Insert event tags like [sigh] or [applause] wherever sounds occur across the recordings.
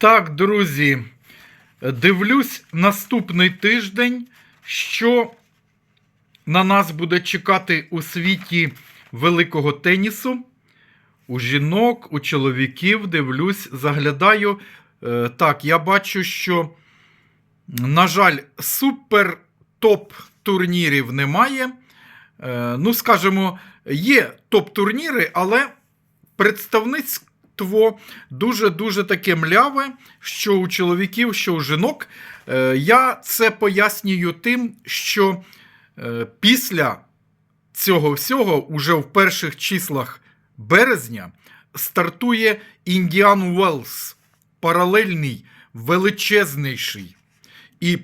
Так, друзі, дивлюсь наступний тиждень, що на нас буде чекати у світі великого тенісу. У жінок, у чоловіків дивлюсь, заглядаю. Е, Так, я бачу, що, на жаль, супер топ турнірів немає. Е, Ну, скажімо, є топ-турніри, але представництво дуже-дуже таке мляве, що у чоловіків, що у жінок. Е, Я це пояснюю тим, що е, після цього всього, уже в перших числах березня, стартує Індіан Уелс, паралельний, величезніший і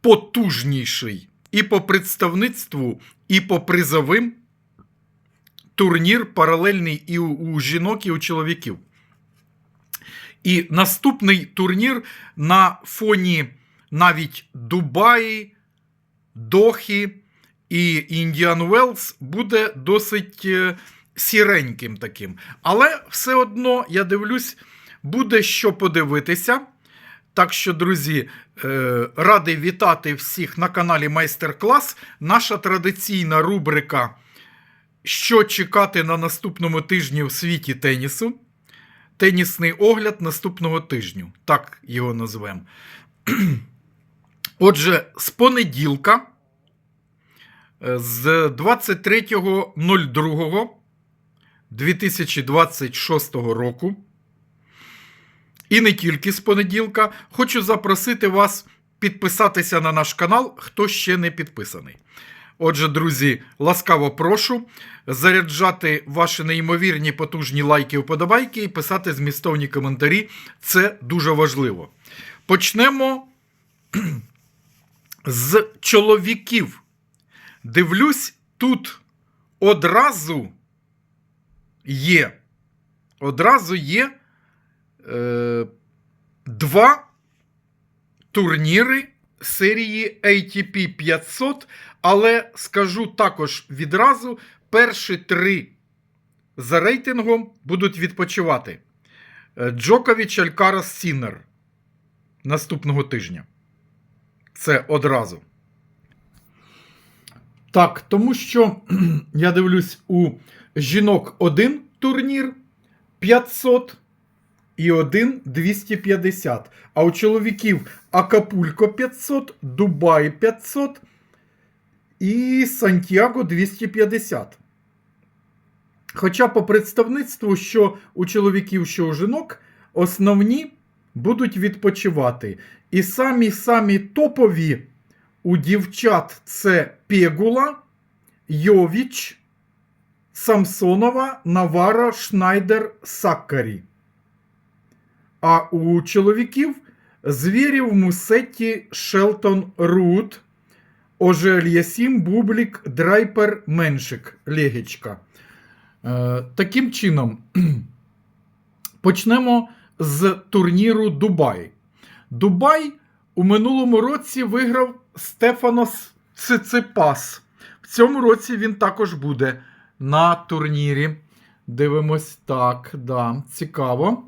потужніший і по представництву, і по призовим турнір паралельний і у жінок, і у чоловіків. І наступний турнір на фоні навіть Дубаї, Дохи і Індіан Уелс буде досить е, сіреньким таким. Але все одно, я дивлюсь, буде що подивитися. Так що, друзі, е, радий вітати всіх на каналі Майстер-клас. Наша традиційна рубрика Що чекати на наступному тижні у світі тенісу. Тенісний огляд наступного тижню. Так його назвемо. [clears throat] Отже, з понеділка, е, з 23.02.2026 року. І не тільки з понеділка, хочу запросити вас підписатися на наш канал, хто ще не підписаний. Отже, друзі, ласкаво прошу заряджати ваші неймовірні потужні лайки, вподобайки і писати змістовні коментарі. Це дуже важливо. Почнемо [clears throat] з чоловіків. Дивлюсь, тут одразу є. Одразу є е, два турніри серії ATP 500, але скажу також відразу: перші три за рейтингом будуть відпочивати. Е, Джокович Алькарас Сінер наступного тижня. Це одразу. Так, тому що я дивлюсь у жінок один турнір 500 і один 250. А у чоловіків Акапулько 500, Дубай 500 і Сантьяго 250. Хоча по представництву, що у чоловіків, що у жінок, основні будуть відпочивати. І самі-самі топові у дівчат це Пегула, Йовіч, Самсонова, Навара, Шнайдер, Саккарі. А у чоловіків Звірів, Мусетті, Шелтон, Рут, Ожель Ясім, Бублік, Драйпер, Меншик, Легічка. Е, таким чином, [clears throat] почнемо з турніру Дубай. Дубай у минулому році виграв Стефанос Циципас. В цьому році він також буде на турнірі. Дивимось так, да, цікаво.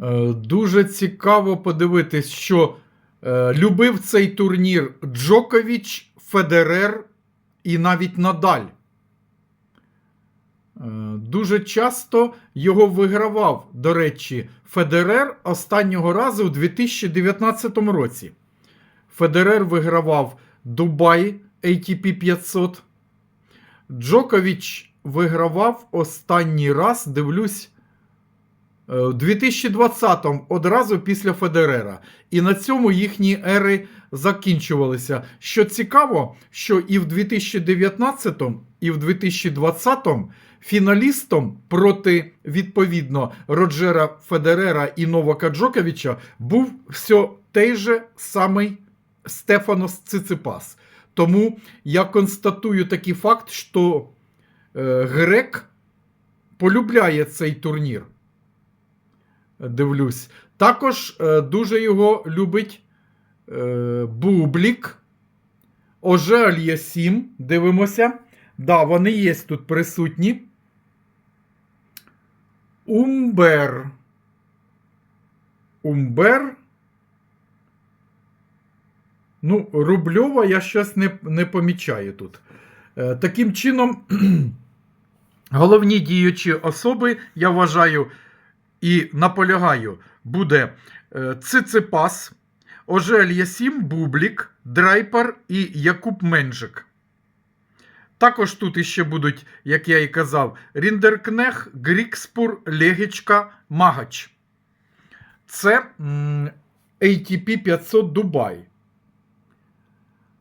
Е, Дуже цікаво подивитись, що е, любив цей турнір Джокович, Федерер і навіть Надаль. Е, Дуже часто його вигравав, до речі, Федерер останнього разу у 2019 році. Федерер вигравав Дубай ATP 500. Джокович вигравав останній раз, дивлюсь, е, у 2020-му одразу після Федерера. І на цьому їхні ери закінчувалися. Що цікаво, що і в 2019-му, і в 2020-му фіналістом проти відповідно Роджера Федерера і Новака Джоковича був все той же самий Стефанос Циципас. Тому я констатую такий факт, що е, грек полюбляє цей турнір. Дивлюсь. Також е, дуже його любить е, Бублік, Оже Альясім. Дивимося. Да, вони є тут присутні. Умбер. Умбер. Ну, Рубльова я щось не, не помічаю тут. Е, таким чином, [clears throat] головні діючі особи, я вважаю і наполягаю, буде е, Циципас, Ожель Ясім, Бублік, Драйпер і Якуб Менжик. Також тут іще будуть, як я і казав, Ріндеркнех, Грікспур, Легічка, Магач. Це ATP 500 Дубай.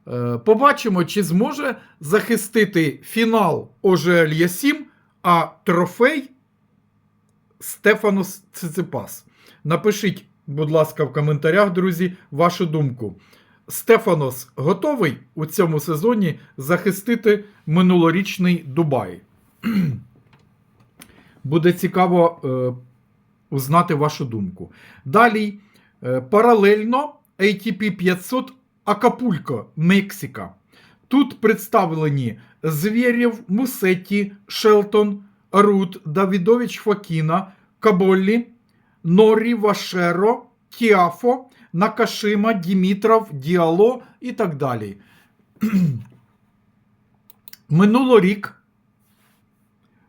Е, Побачимо, чи зможе захистити фінал ОЖЛ Ясім, а трофей Стефанос Циципас. Напишіть, будь ласка, в коментарях, друзі, вашу думку. Стефанос готовий у цьому сезоні захистити минулорічний Дубай. [clears throat] Буде цікаво е, узнати вашу думку. Далі, е, паралельно ATP 500 Акапулько, Мексика. Тут представлені Звєрєв, Мусетті, Шелтон, Рут, Давідович Фокіна, Каболлі, Норі, Вашеро, Тіафо, Накашима, Дімітров, Діало і так далі. [clears throat] Минулорік,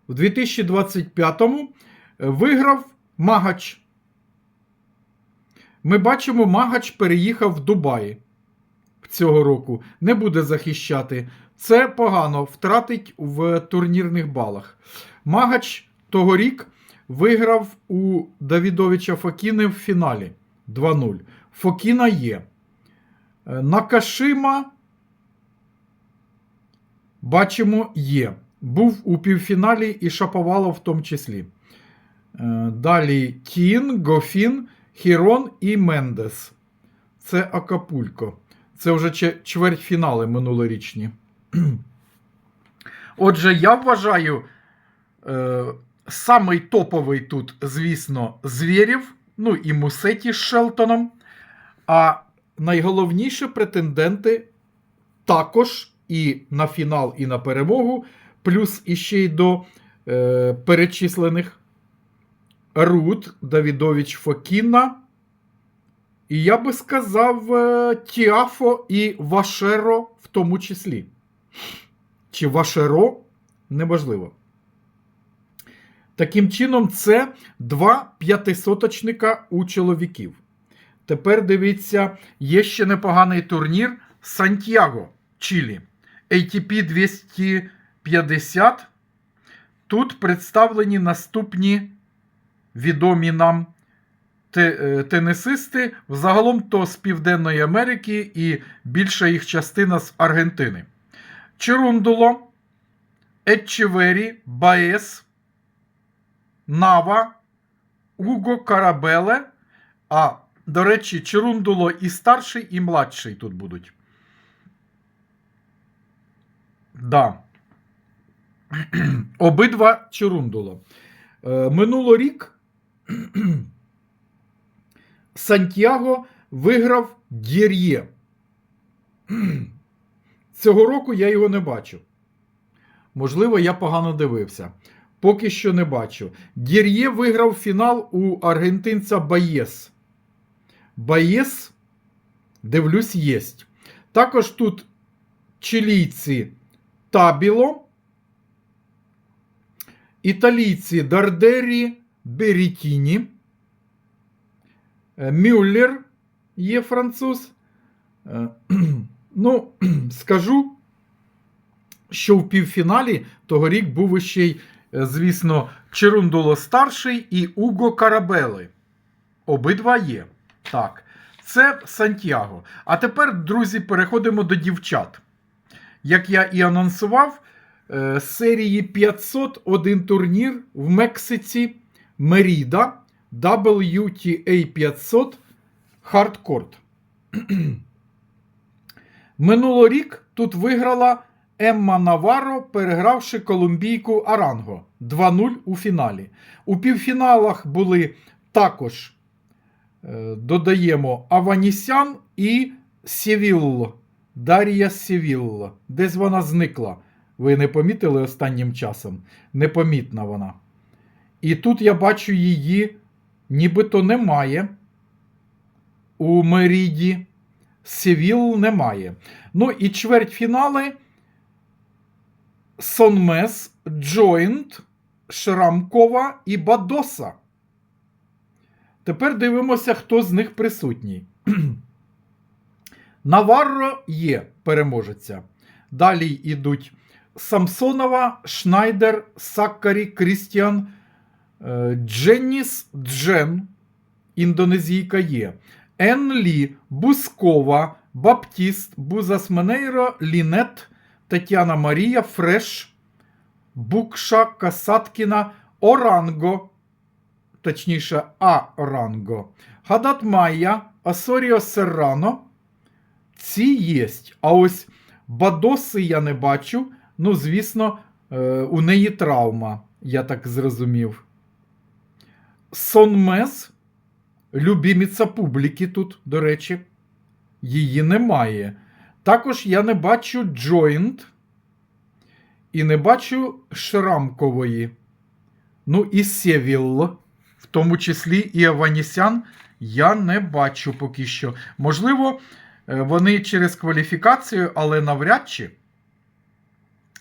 в 2025-му, виграв Магач. Ми бачимо, Магач переїхав в Дубай цього року. Не буде захищати. Це погано втратить в турнірних балах. Магач тогорік виграв у Давідовича Фокіни в фіналі 2-0. Фокіна є. Е, Накашима, бачимо, є. Був у півфіналі і Шаповало в тому числі. Е, Далі Кін, Гофін, Хірон і Мендес. Це Акапулько. Це вже че- чвертьфінали минулорічні. [clears throat] Отже, я вважаю, е, самий топовий тут, звісно, Звєрєв, ну і Мусеті з Шелтоном. А найголовніші претенденти також і на фінал, і на перемогу, плюс іще й до е, перечислених Рут, Давідович Фокіна. І я би сказав е, Тіафо і Вашеро в тому числі. Чи Вашеро неважливо. Таким чином, це два п'ятисоточника у чоловіків. Тепер дивіться, є ще непоганий турнір Сантьяго, Чилі. ATP 250. Тут представлені наступні відомі нам е, взагалом то з Південної Америки і більша їх частина з Аргентини. Черундуло, Етчевері, Баес, Нава, Уго Карабеле. А, до речі, Черундуло і старший, і младший тут будуть. Да. Обидва Черундуло. Е, Минулорік Сантьяго виграв Дєр'є. Цього року я його не бачу. Можливо, я погано дивився. Поки що не бачу. Дєр'є виграв фінал у аргентинця Баєс. Баєс, дивлюсь, єсть. Також тут чилійці Табіло, італійці Дардері Берітіні. Е, Мюллер є француз. Е, [clears throat] Ну, [clears throat] скажу, що в півфіналі тогорік був іще й, е, звісно, Черундоло старший і Уго Карабели. Обидва є. Так, це Сантьяго. А тепер, друзі, переходимо до дівчат. Як я і анонсував, е, серії 501 турнір в Мексиці Меріда WTA 500 Хардкорт. [clears throat] Минулорік тут виграла Емма Наваро, перегравши колумбійку Аранго 2-0 у фіналі. У півфіналах були також, е, додаємо, Аванісян і Сєвілло. Дар'я Сєвілло. Десь вона зникла. Ви не помітили останнім часом? Непомітна вона. І тут я бачу її, нібито немає. У Меріді. Сєвіл немає. Ну і чвертьфінали. Сонмес, Джойнт, Шрамкова і Бадоса. Тепер дивимося, хто з них присутній. [clears throat] Наварро є переможеця. Далі йдуть Самсонова, Шнайдер, Саккарі, Крістіан, Дженніс, Джен, індонезійка є. Ен Лі, Бускова, Баптіст, Бузасменейро, Лінет, Тетяна Марія, Фреш, Букша, Касаткіна, Оранго, точніше, А. Оранго, Гадат Майя, Асоріо Серрано. Ці єсть. А ось Бадоси я не бачу. Ну, звісно, е, у неї травма, я так зрозумів. Сонмес, любіміця публіки тут, до речі, її немає. Також я не бачу Джойнт і не бачу Шрамкової. Ну, і Сєвілл, в тому числі і Аванісян, я не бачу поки що. Можливо, е, вони через кваліфікацію, але навряд чи.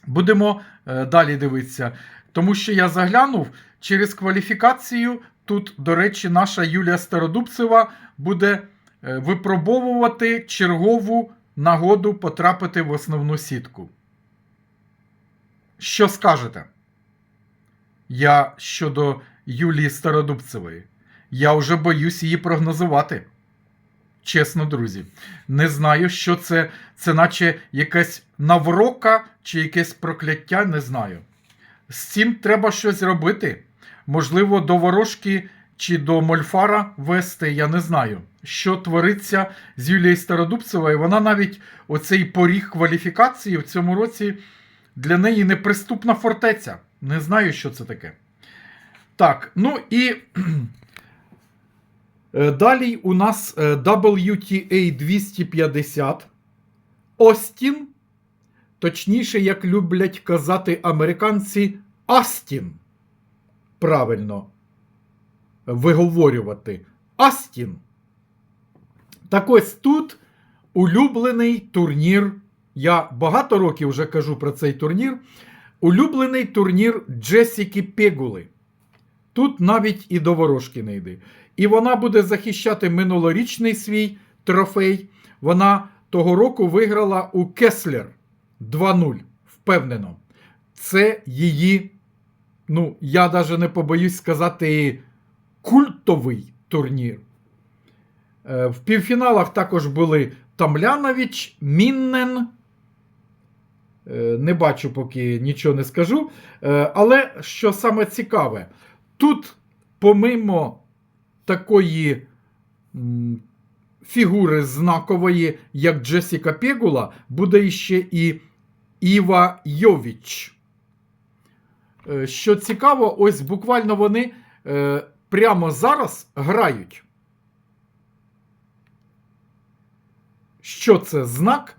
Будемо е, далі дивитися. Тому що я заглянув через кваліфікацію. Тут, до речі, наша Юлія Стародубцева буде е, випробовувати чергову нагоду потрапити в основну сітку. Що скажете? Я щодо Юлії Стародубцевої. Я вже боюсь її прогнозувати. Чесно, друзі, не знаю, що це. Це наче якась наврока чи якесь прокляття, не знаю. З цим треба щось робити. Можливо, до ворожки чи до Мольфара вести, я не знаю, що твориться з Юлією Стародубцевою. Вона навіть оцей поріг кваліфікації в цьому році для неї неприступна фортеця. Не знаю, що це таке. Так, ну і [clears throat] Е, Далі у нас е, WTA 250. Остін. Точніше, як люблять казати американці, Астін. Правильно виговорювати. Астін. Так ось тут улюблений турнір. Я багато років вже кажу про цей турнір. Улюблений турнір Джесіки Пегули. Тут навіть і до ворожки не йде. І вона буде захищати минулорічний свій трофей. Вона того року виграла у Кеслер 2-0. Впевнено. Це її, ну, я навіть не побоюсь сказати, культовий турнір. Е, В півфіналах також були Тамлянович, Міннен. Е, Не бачу, поки нічого не скажу. Е, Але що саме цікаве, тут, помимо такої фігури знакової, як Джесіка Пегула, буде іще і Іва Йовіч. Е, Що цікаво, ось буквально вони е, прямо зараз грають. Що це знак?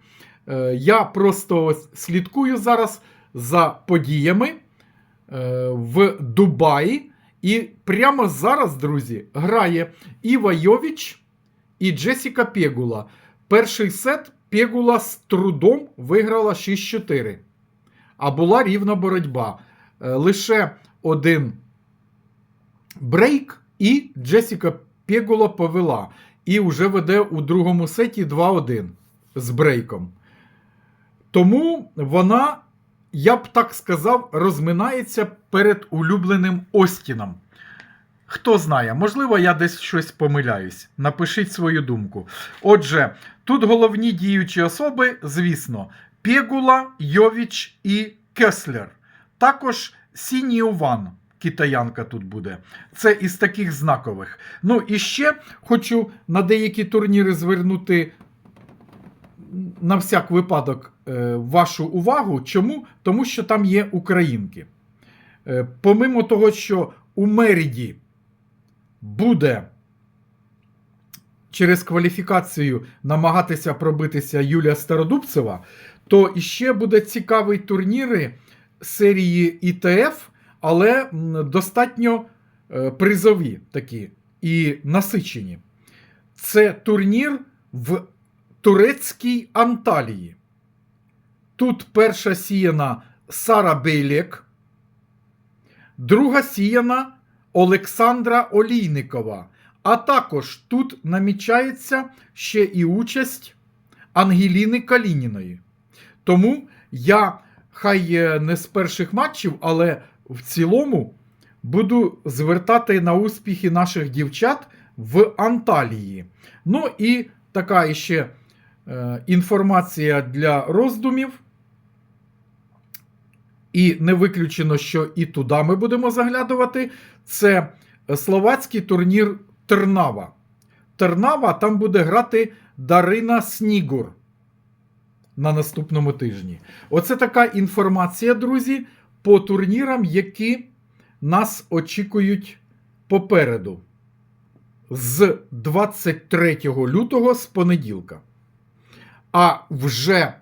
Е, Я просто слідкую зараз за подіями в Дубаї. І прямо зараз, друзі, грає Іва Йовіч і Джесіка Пегула. Перший сет Пегула з трудом виграла 6-4. А була рівна боротьба. Е, Лише один брейк, і Джесіка Пегула повела. І вже веде у другому сеті 2-1 з брейком. Тому вона я б так сказав, розминається перед улюбленим Остіном. Хто знає, можливо, я десь щось помиляюсь. Напишіть свою думку. Отже, тут головні діючі особи, звісно, Пегула, Йовіч і Кеслер. Також Сініован, китаянка тут буде. Це із таких знакових. Ну і ще хочу на деякі турніри звернути на всяк випадок е, вашу увагу. Чому? Тому що там є українки. Е, помимо того, що у Меріді буде через кваліфікацію намагатися пробитися Юлія Стародубцева, то іще буде цікавий турніри серії ІТФ, але достатньо е, призові такі і насичені. Це турнір в турецькій Анталії. Тут перша сіяна Сара Бейлек, друга сіяна Олександра Олійникова. А також тут намічається ще і участь Ангеліни Калініної. Тому я хай не з перших матчів, але в цілому буду звертати на успіхи наших дівчат в Анталії. Ну і така іще е, інформація для роздумів. І не виключено, що і туди ми будемо заглядувати. Це словацький турнір Тернава. Тернава там буде грати Дарина Снігур на наступному тижні. Оце така інформація, друзі, по турнірам, які нас очікують попереду. З 23 лютого з понеділка. А вже,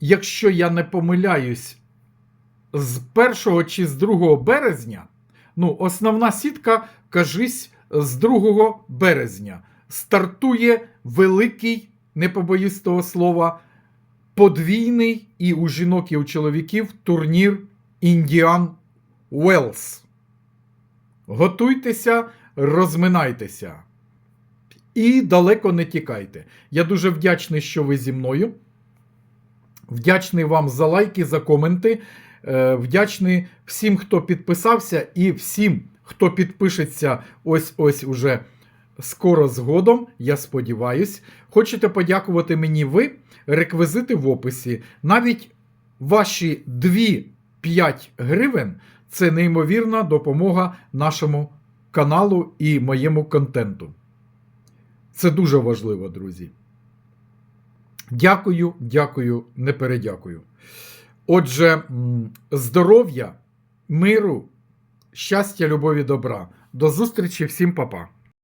якщо я не помиляюсь, з 1 чи з 2 березня, ну, основна сітка, кажись, з 2 березня стартує великий, не побоюсь того слова, подвійний і у жінок, і у чоловіків турнір Індіан Уелс. Готуйтеся, розминайтеся. І далеко не тікайте. Я дуже вдячний, що ви зі мною. Вдячний вам за лайки, за коменти. Е, Вдячний всім, хто підписався, і всім, хто підпишеться ось ось уже скоро згодом. Я сподіваюсь. Хочете подякувати мені ви? Реквізити в описі. Навіть ваші 2-5 гривень це неймовірна допомога нашому каналу і моєму контенту. Це дуже важливо, друзі. Дякую, дякую, не передякую. Отже, здоров'я, миру, щастя, любові, добра. До зустрічі всім, па-па.